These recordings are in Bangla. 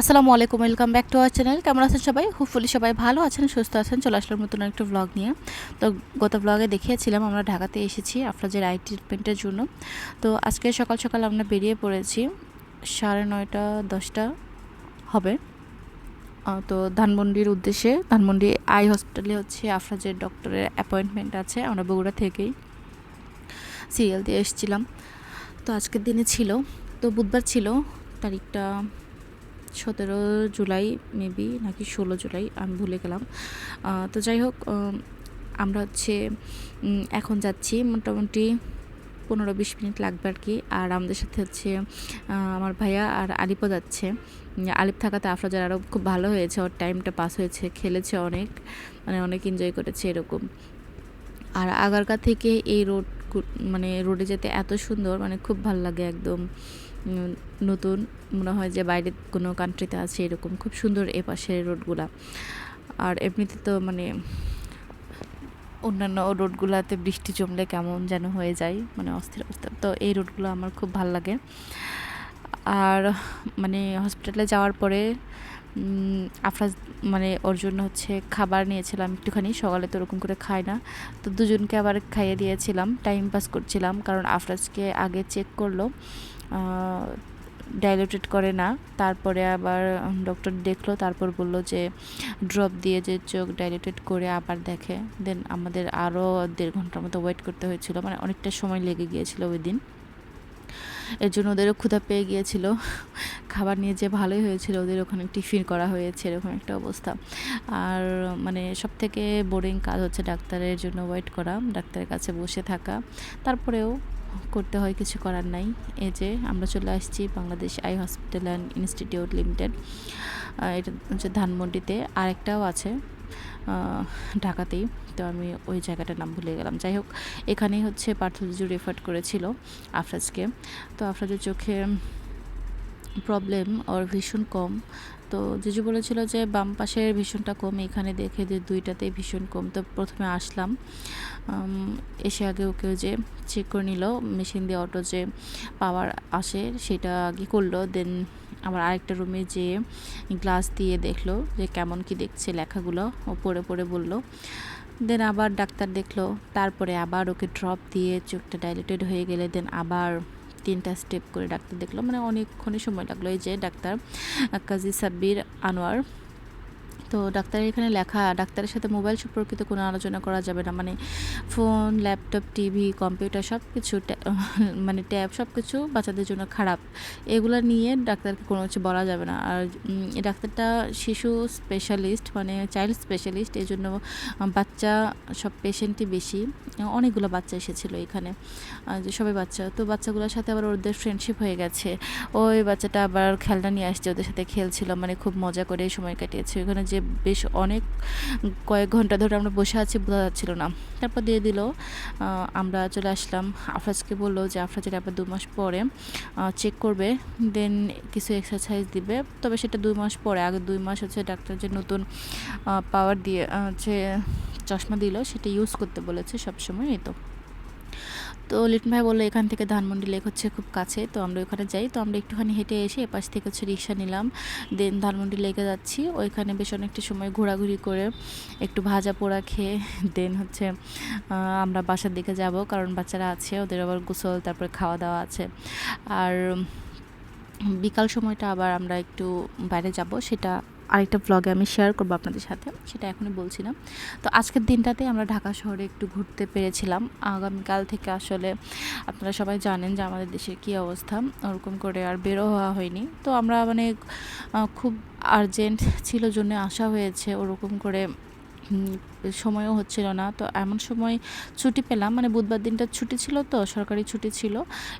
আসসালামু আলাইকুম, welcome back to our channel. কেমন আছেন সবাই? হোপফুলি সবাই ভালো আছেন, সুস্থ আছেন। চলে আসলাম নতুন একটা ব্লগ নিয়ে। তো গত ব্লগে দেখিয়েছিলাম, আমরা ঢাকাতে এসেছি আপনাদের আই ট্রিটমেন্টের জন্য। তো আজকে সকাল সকাল আমরা বেরিয়ে পড়েছি, সাড়ে নয়টা, দশটা হবে। তো ধানমন্ডির উদ্দেশ্যে, ধানমন্ডি আই হসপিটালে হচ্ছে আফরাজের ডক্টরের অ্যাপয়েন্টমেন্ট আছে। আমরা বগুড়া থেকেই সিরিয়াল দিয়ে এসেছিলাম। তো আজকের দিনে ছিল, তো বুধবার ছিল তারিখটা সতেরো জুলাই মেবি নাকি ষোলো জুলাই, আমি ভুলে গেলাম। তো যাই হোক আমরা হচ্ছে এখন যাচ্ছি। মোটামুটি পনেরো বিশ মিনিট লাগবে আর কি। আর আমাদের সাথে হচ্ছে আমার ভাইয়া আর আলিপও যাচ্ছে। আলিপ থাকাতে আফরাজার আরও খুব ভালো হয়েছে। ওর টাইমটা পাস হয়েছে, খেলেছে অনেক। মানে অনেক এনজয় করেছে এরকম। আর আগারকা থেকে এই রোড মানে রোডে যেতে এত সুন্দর মানে খুব ভালো লাগে একদম। নতুন মনে হয় যে বাইরে কোনো কান্ট্রিতে আছে এরকম। খুব সুন্দর এ পাশের রোডগুলা আর এমনিতে তো মানে অন্যান্য রোডগুলোতে বৃষ্টি জমলে কেমন যেন হয়ে যায় মানে অস্থির অবস্থা। তো এই রোডগুলো আমার খুব ভালো লাগে। আর মানে হসপিটালে যাওয়ার পরে আফরাজ মানে ওর জন্য হচ্ছে খাবার নিয়েছিলাম একটুখানি। সকালে তো ওরকম করে খাই না। তো দুজনকে আবার খাইয়ে দিয়েছিলাম। টাইম পাস করছিলাম। কারণ আফরাজকে আগে চেক করল। ডাইলেটেড করে না। তারপরে আবার ডক্টর দেখল, তারপর বলল যে ড্রপ দিয়ে যে চোখ ডাইলেটেড করে আবার দেখে। দেন আমাদের আরও দেড় ঘণ্টার মতো ওয়েট করতে হয়েছিল মানে অনেকটা সময় লেগে গিয়েছিল ওই দিন এর জন্য ওদেরও ক্ষুধা পেয়ে গিয়েছিল। খাবার নিয়ে যে ভালোই হয়েছিল, ওদের ওখানে টিফিন করা হয়েছে, এরকম একটা অবস্থা। আর মানে সব থেকে বোরিং কাজ হচ্ছে ডাক্তারের জন্য ওয়েট করা, ডাক্তারের কাছে বসে থাকা। তারপরেও করতে হয়, কিছু করার নাই। এই যে আমরা চলে আসছি Bangladesh eye hospital and institute limited. এটা হচ্ছে ধানমন্ডিতে। আরেকটাও আছে ঢাকাতেই। তো আমি ওই জায়গাটার নাম ভুলে গেলাম। যাই হোক, এখানেই হচ্ছে পার্থজিজু রেফার করেছিল আফরাজকে। তো আফরাজের চোখে প্রবলেম ওর ভীষণ কম। তো জিজু বলেছিল যে বাম পাশের ভীষণটা কম, এখানে দেখে যে দুইটাতেই ভীষণ কম। তো প্রথমে আসলাম এসে আগে ওকেও যে চেক করে নিল মেশিন দিয়ে অটো যে পাওয়ার আসে সেটা আগে করল দেন আবার আরেকটা রুমে যেয়ে গ্লাস দিয়ে দেখল যে কেমন কি দেখছে লেখাগুলো, ও পড়ে পড়ে বলল। দেন আবার ডাক্তার দেখল, তারপরে আবার ওকে ড্রপ দিয়ে চোখটা ডাইলেটেড হয়ে গেলে দেন আবার তিনটা স্টেপ করে ডাক্তার দেখল। মানে অনেকক্ষণই সময় লাগল। এই যে ডাক্তার কাজী সাব্বির আনোয়ার তো ডাক্তারের এখানে লেখা, ডাক্তারের সাথে মোবাইল সম্পর্কিত কোনো আলোচনা করা যাবে না। মানে ফোন, ল্যাপটপ, টিভি, কম্পিউটার সব কিছু মানে ট্যাব সব কিছু বাচ্চাদের জন্য খারাপ। এগুলো নিয়ে ডাক্তারকে কোনো কিছু বলা যাবে না। আর ডাক্তারটা শিশু স্পেশালিস্ট মানে চাইল্ড স্পেশালিস্ট এই জন্য বাচ্চা সব পেশেন্টই বেশি। অনেকগুলো বাচ্চা এসেছিল এখানে সবাই বাচ্চা। তো বাচ্চাগুলোর সাথে আবার ওদের ফ্রেন্ডশিপ হয়ে গেছে। ওই বাচ্চাটা আবার খেলনা নিয়ে আসছে, ওদের সাথে খেলছিল মানে খুব মজা করে সময় কাটিয়েছে। ওখানে যে বেশ অনেক কয়েক ঘণ্টা ধরে আমরা বসে আছি বোঝা যাচ্ছিল না। তারপর দিয়ে দিল আমরা চলে আসলাম। আফরাজকে বলল যে আফরাজের আবার দু মাস পরে চেক করবে দেন কিছু এক্সারসাইজ দিবে। তবে সেটা দুই মাস পরে আগে দুই মাস হচ্ছে ডাক্তার যে নতুন পাওয়ার দিয়ে হচ্ছে চশমা দিল, সেটা ইউজ করতে বলেছে সবসময় এই তো। তো লিটন ভাই বলল, এখান থেকে ধানমন্ডি লেক হচ্ছে খুব কাছে, তো আমরা ওখানে যাই। তো আমরা একটুখানি হেঁটে এসে এপাশ থেকে হচ্ছে রিক্সা নিলাম, দেন ধানমন্ডি লেকে যাচ্ছি। ওইখানে বেশ অনেকটা সময় ঘোরাঘুরি করে একটু ভাজা পোড়া খেয়ে, দেন হচ্ছে আমরা বাসার দিকে যাব, কারণ বাচ্চারা আছে, ওদের আবার গোসল, তারপরে খাওয়া দাওয়া আছে। আর বিকাল সময়টা আবার আমরা একটু বাইরে যাব, সেটা আরেকটা ব্লগে আমি শেয়ার করব আপনাদের সাথে, সেটা এখনই বলছিলাম তো আজকের দিনটাতে আমরা ঢাকা শহরে একটু ঘুরতে পেরেছিলাম। আগামীকাল থেকে আসলে আপনারা সবাই জানেন যে আমাদের দেশের কী অবস্থা, ওরকম করে আর বেরো হওয়া হয়নি। তো আমরা মানে খুব আর্জেন্ট ছিল জন্য আসা হয়েছে, ওরকম করে সময়ও হচ্ছিল না। তো এমন সময় ছুটি পেলাম। মানে বুধবার দিনটা ছুটি ছিল তো, সরকারি ছুটি ছিল।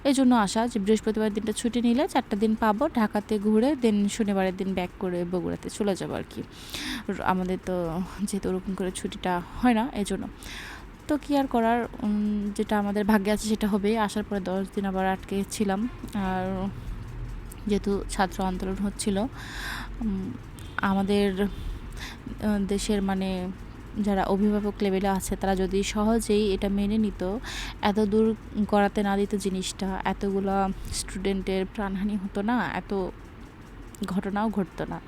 এই জন্য আসা যে বৃহস্পতিবার দিনটা ছুটি নিলে চারটা দিন পাবো, ঢাকাতে ঘুরে দেন শনিবারের দিন ব্যাক করে বগুড়াতে চলে যাব আর কি। আমাদের তো যেহেতু ওরকম করে ছুটিটা হয় না এই জন্য তো কী আর করার? যেটা আমাদের ভাগ্যে আছে সেটা হবে আসার পরে দশ দিন আবার আটকে ছিলাম। আর যেহেতু ছাত্র আন্দোলন হচ্ছিল আমাদের দেশের মানে যারা অভিভাবক লেভেলে আছে, তারা যদি সহজেই এটা মেনে নিত, এত দূর করাতে না দিত জিনিসটা, এতগুলা স্টুডেন্টের প্রাণহানি হতো না, এত ঘটনাও ঘটতো না।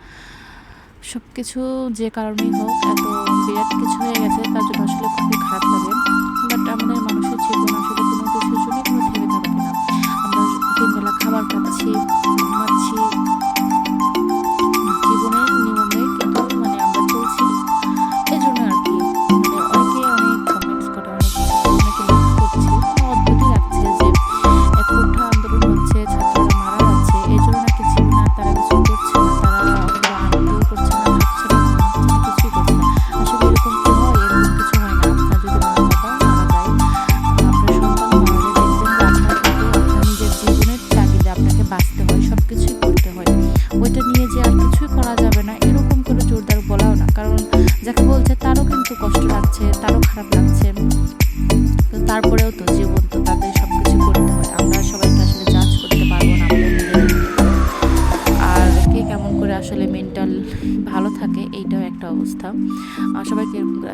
সব কিছু যে কারণেই হোক, এত বিরাট কিছু হয়ে গেছে, তার জন্য আসলে খুবই খারাপ লাগে। বাট আমাদের মানুষের জীবন আসলে কোনো কিছুর জন্যই কোনো থাকে না। আমরা তিনবেলা খাবার খাচ্ছি, ঘুমাচ্ছি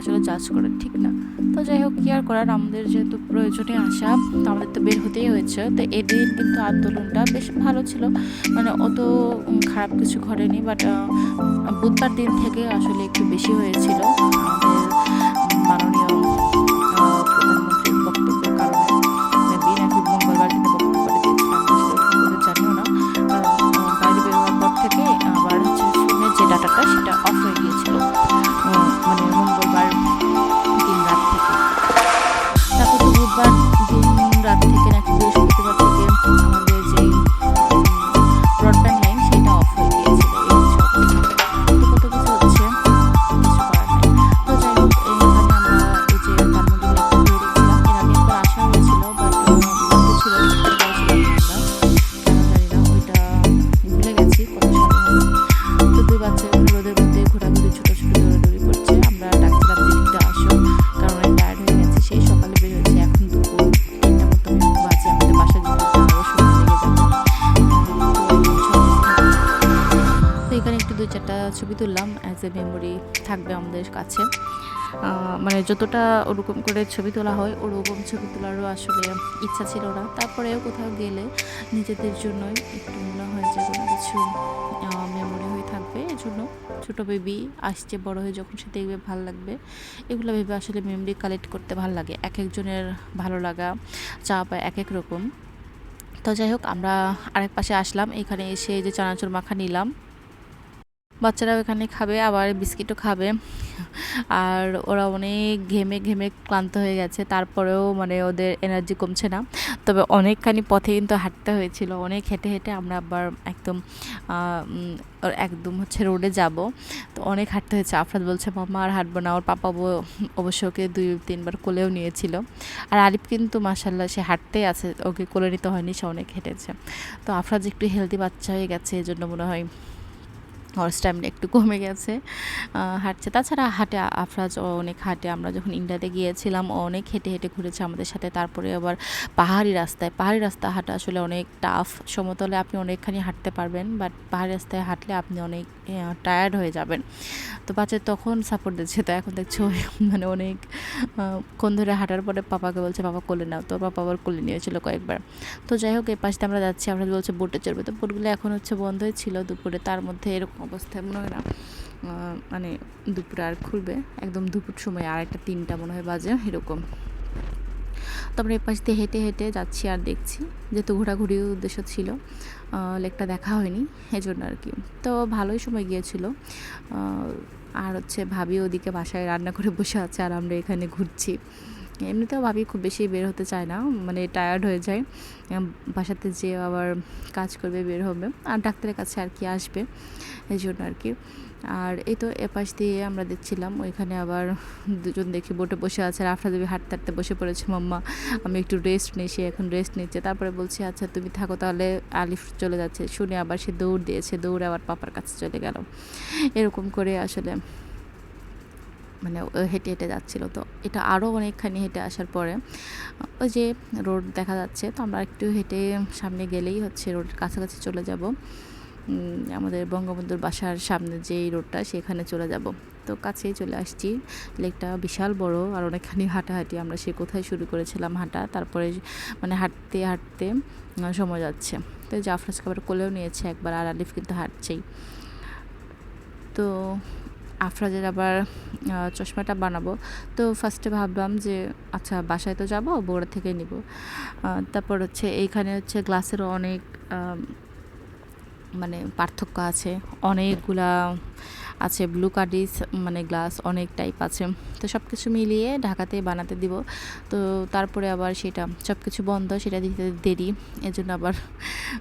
আসলে জাজ করে, ঠিক না? তো যাই হোক, কি আর করার? আমাদের যেহেতু প্রয়োজনে আসা তো আমাদের তো বের হতেই হয়েছে। তো এদিন কিন্তু আন্দোলনটা বেশ ভালো ছিল। মানে অত খারাপ কিছু ঘটেনি বাট বুধবার দিন থেকে আসলে একটু বেশি হয়েছিল। আমাদের মেমোরি থাকবে আমাদের কাছে। মানে যতটা ওরকম করে ছবি তোলা হয়, ওরকম ছবি তোলারও আসলে ইচ্ছা ছিল না। তারপরেও কোথাও গেলে নিজেদের জন্যই একটু মনে হয় যে কোনো কিছু মেমোরি হয়ে থাকবে। এই জন্য ছোটো বেবি আসছে, বড় হয়ে যখন সে দেখবে ভালো লাগবে, এগুলো ভেবে আসলে মেমোরি কালেক্ট করতে ভালো লাগে। এক একজনের ভালো লাগা চা পায় এক এক রকম। তো যাই হোক, আমরা আরেক পাশে আসলাম। এখানে এসে যে চানাচুর মাখা নিলাম। বাচ্চারাও এখানে খাবে, আবার বিস্কিটও খাবে। আর ওরা অনেক ঘেমে ঘেমে ক্লান্ত হয়ে গেছে, তারপরেও মানে ওদের এনার্জি কমছে না। তবে অনেকখানি পথে কিন্তু হাঁটতে হয়েছিল, অনেক হেঁটে হেঁটে আমরা আবার একদম একদম হচ্ছে রোডে যাব। তো অনেক হাঁটতে হয়েছে আফরাদ বলছে, মামা, আর হাঁটবো না। ওর পাপা অবশ্য ওকে দুই, তিনবার কোলেও নিয়েছিল। আর আরিফ কিন্তু মাসাল্লাহ সে হাঁটতেই আছে, ওকে কোলে নিতে হয়নি, সে অনেক হেঁটেছে। তো আফরাজ একটু হেলদি বাচ্চা হয়ে গেছে এই জন্য মনে হয় ওর স্ট্যামিনা একটু কমে গেছে হাঁটছে। তাছাড়া হাঁটে আফরাজ অনেক হাঁটে। আমরা যখন ইন্ডিয়াতে গিয়েছিলাম অনেক হেঁটে হেঁটে ঘুরেছে আমাদের সাথে। তারপরে আবার পাহাড়ি রাস্তায়, পাহাড়ি রাস্তা হাঁটা আসলে অনেক টাফ সমতলে আপনি অনেকখানি হাঁটতে পারবেন বাট পাহাড়ি রাস্তায় হাঁটলে আপনি অনেক টায়ার্ড হয়ে যাবেন। তো বাচ্চা তখন সাপোর্ট দিচ্ছে। তো এখন দেখছ মানে অনেক কোন ধরে হাঁটার পরে পাপাকে বলছে, পাপা, কোলে নাও। তো পাপা আবার কোলে নিয়েছিল কয়েকবার। তো যাই হোক এই পাশে আমরা যাচ্ছি। আমরা বলছে, বোটে চড়বে। তো বোটগুলো এখন হচ্ছে বন্ধই ছিল দুপুরে। তার মধ্যে এরকম অবস্থায় মনে হয় না। মানে দুপুরে আর খুলবে। একদম দুপুর সময় আর একটা তিনটা মনে হয় বাজে, এরকম। তো আমরা এই পাশ দিয়ে হেঁটে হেঁটে যাচ্ছি আর দেখছি, যেহেতু ঘোরাঘুরির উদ্দেশ্য ছিল লেকটা দেখা হয়নি এই জন্য আর কি। তো ভালোই সময় গিয়েছিল। আর হচ্ছে ভাবি ওদিকে বাসায় রান্না করে বসে আছে, আর আমরা এখানে ঘুরছি। এমনিতেও ভাবি খুব বেশি বের হতে চায় না মানে টায়ার্ড হয়ে যায়। বাসাতে যে আবার কাজ করবে, বের হবে। আর ডাক্তারের কাছে আর কি আসবে, এই জন্য আর কি। আর এই তো এপাশ দিয়ে আমরা দেখছিলাম, ওইখানে আবার দুজন দেখি বোটে বসে আছে। আর আফরা দেবী হাঁটতে হাঁটতে বসে পড়েছে, মাম্মা, আমি একটু রেস্ট নিই, সে এখন রেস্ট নিচ্ছে। তারপরে বলছি আচ্ছা তুমি থাকো তাহলে। আলিফ চলে যাচ্ছে। শুনে আবার সে দৌড় দিয়েছে, দৌড়ে আবার পাপার কাছে চলে গেল। এরকম করে আসলে মানে হেঁটে হেঁটে যাচ্ছিল। তো এটা আরও অনেকখানি হেঁটে আসার পরে, ওই যে রোড দেখা যাচ্ছে, তো আমরা একটু হেঁটে সামনে গেলেই হচ্ছে রোডের কাছাকাছি চলে যাব। আমাদের বঙ্গবন্ধুর বাসার সামনে যে রোডটা, সেখানে চলে যাব। তো কাছেই চলে আসছি। লেকটা বিশাল বড় আর অনেকখানি হাঁটাহাঁটি। আমরা সে কোথায় শুরু করেছিলাম হাঁটা, তারপরে মানে হাঁটতে হাঁটতে সময় যাচ্ছে। তো আফরাজকে আবার কোলেও নিয়েছে, একবার আর আলিফ কিন্তু হাঁটছেই। তো আফরাজের আবার চশমাটা বানাবো। তো ফার্স্টে ভাবলাম যে আচ্ছা বাসায় তো যাব বোর্ড থেকে নিব। তারপর হচ্ছে এইখানে হচ্ছে গ্লাসেরও অনেক মানে পার্থক্য আছে। অনেকগুলা আছে ব্লু কার্ডিস মানে গ্লাস অনেক টাইপ আছে। তো সব কিছু মিলিয়ে ঢাকাতে বানাতে দিব। তো তারপরে আবার সেটা সব কিছু বন্ধ, সেটা দিতে দেরি। এজন্য আবার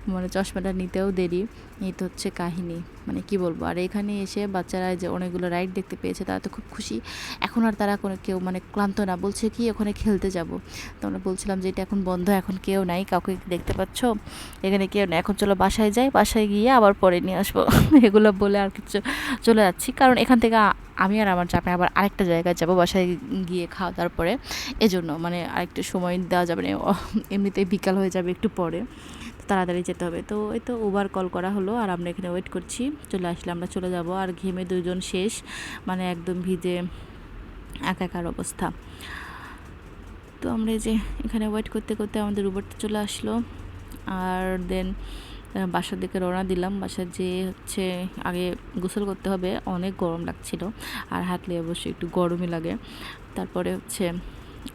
মানে চশমাটা নিতেও দেরি। এই তো হচ্ছে কাহিনী। মানে কি বলব, আর এখানে এসে বাচ্চারা যে অনেকগুলো রাইড দেখতে পেয়েছে, তারা তো খুব খুশি। এখন আর তারা কোনো কেউ মানে ক্লান্ত না। বলছে কি, ওখানে খেলতে যাব। তো আমরা বলছিলাম যে, এটা এখন বন্ধ, এখন কেউ নাই। কাউকে দেখতে পাচ্ছ? এখানে কেউ নেই। এখন চলো বাসায় যাই। বাসায় গিয়ে আবার পরে নিয়ে আসব। এগুলো বলে আর কিছু চলে যাচ্ছি। কারণ এখান থেকে আমি আর আমার চাপে আবার আরেকটা জায়গায় যাব, বাসায় গিয়ে খাওয়া দাওয়ার পরে। এজন্য মানে আরেকটু সময় দেওয়া যাবে না এমনিতেই বিকাল হয়ে যাবে একটু পরে তাড়াতাড়ি যেতে হবে। তো এই তো উবার কল করা হলো আর আমরা এখানে ওয়েট করছি, চলে আসলে আমরা চলে যাব। আর ঘেমে দুজন শেষ মানে একদম ভিজে, একাকার অবস্থা। তো আমরা যে এখানে ওয়েট করতে করতে আমাদের উবারটা চলে আসলো। আর দেন বাসার দিকে রওনা দিলাম। বাসার যে হচ্ছে আগে গোসল করতে হবে। অনেক গরম লাগছিল। আর হাঁটলে অবশ্যই একটু গরমই লাগে। তারপরে হচ্ছে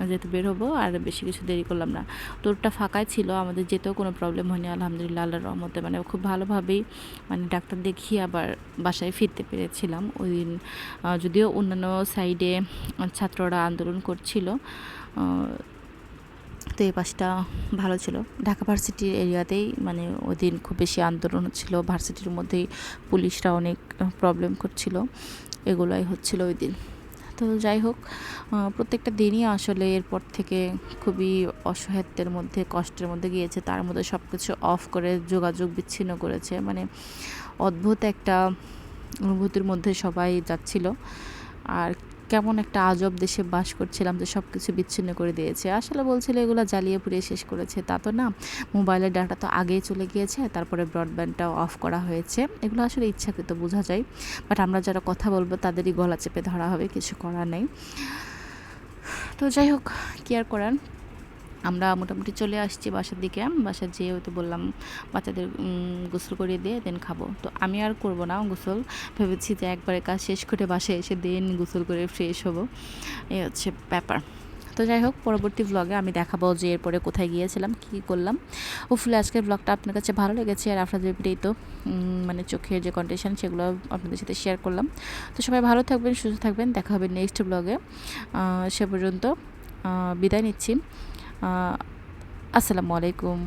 যেহেতু বের হব। আর বেশি কিছু দেরি করলাম না। তোরটা ফাঁকাই ছিল। আমাদের যেতেও কোনো প্রবলেম হয়নি। আলহামদুলিল্লাহ, আল্লাহর রহমতে। মানে খুব ভালোভাবেই মানে ডাক্তার দেখিয়ে আবার বাসায় ফিরতে পেরেছিলাম। ওই দিন যদিও অন্যান্য সাইডে ছাত্ররা আন্দোলন করছিল তো এই পাশটা ভালো ছিল। ঢাকা ভার্সিটির এরিয়াতেই মানে ওই দিন খুব বেশি আন্দোলন হচ্ছিল। ভার্সিটির মধ্যেই পুলিশরা অনেক প্রবলেম করছিল। এগুলোই হচ্ছিল ওই দিন। তো যাই হোক প্রত্যেকটা দিনই আসলে এরপর থেকে খুবই অসহায়ত্বের মধ্যে, কষ্টের মধ্যে গিয়েছে। তার মধ্যে সব কিছু অফ করে, যোগাযোগ বিচ্ছিন্ন করেছে। মানে অদ্ভুত একটা অনুভূতির মধ্যে সবাই যাচ্ছিল। আর কেমন একটা আজব দেশে বাস করছিলাম যে সব কিছু বিচ্ছিন্ন করে দিয়েছে। আসলে বলছিল, এগুলো জ্বালিয়ে পুড়িয়ে শেষ করেছে, তা তো না। মোবাইলের ডাটা তো আগেই চলে গিয়েছে, তারপরে ব্রডব্যান্ডটাও অফ করা হয়েছে। এগুলো আসলে ইচ্ছাকৃত বোঝা যায়, বাট আমরা যারা কথা বলব তাদেরই গলা চেপে ধরা হবে, কিছু করার নেই। তো যাই হোক, কি আর করার? আমরা মোটামুটি চলে আসছি বাসার দিকে। বাসার যেয়ে হয়তো বললাম, বাচ্চাদের গোসল করিয়ে দিয়ে দেন খাব। তো আমি আর করব না গোসল। ভেবেছি যে একবারে কাজ শেষ করে বাসায় এসে দেন গোসল করে ফ্রেশ হব। এই হচ্ছে ব্যাপার। তো যাই হোক, পরবর্তী ব্লগে আমি দেখাবো যে এরপরে কোথায় গিয়েছিলাম, কী করলাম। হোপফুলি আজকের ব্লগটা আপনার কাছে ভালো লেগেছে আর আপনাদের এই তো মানে চোখের যে কন্ডিশন সেগুলো আপনাদের সাথে শেয়ার করলাম। তো সবাই ভালো থাকবেন, সুস্থ থাকবেন। দেখা হবে নেক্সট ব্লগে সে পর্যন্ত বিদায় নিচ্ছি। আসসালামু আলাইকুম।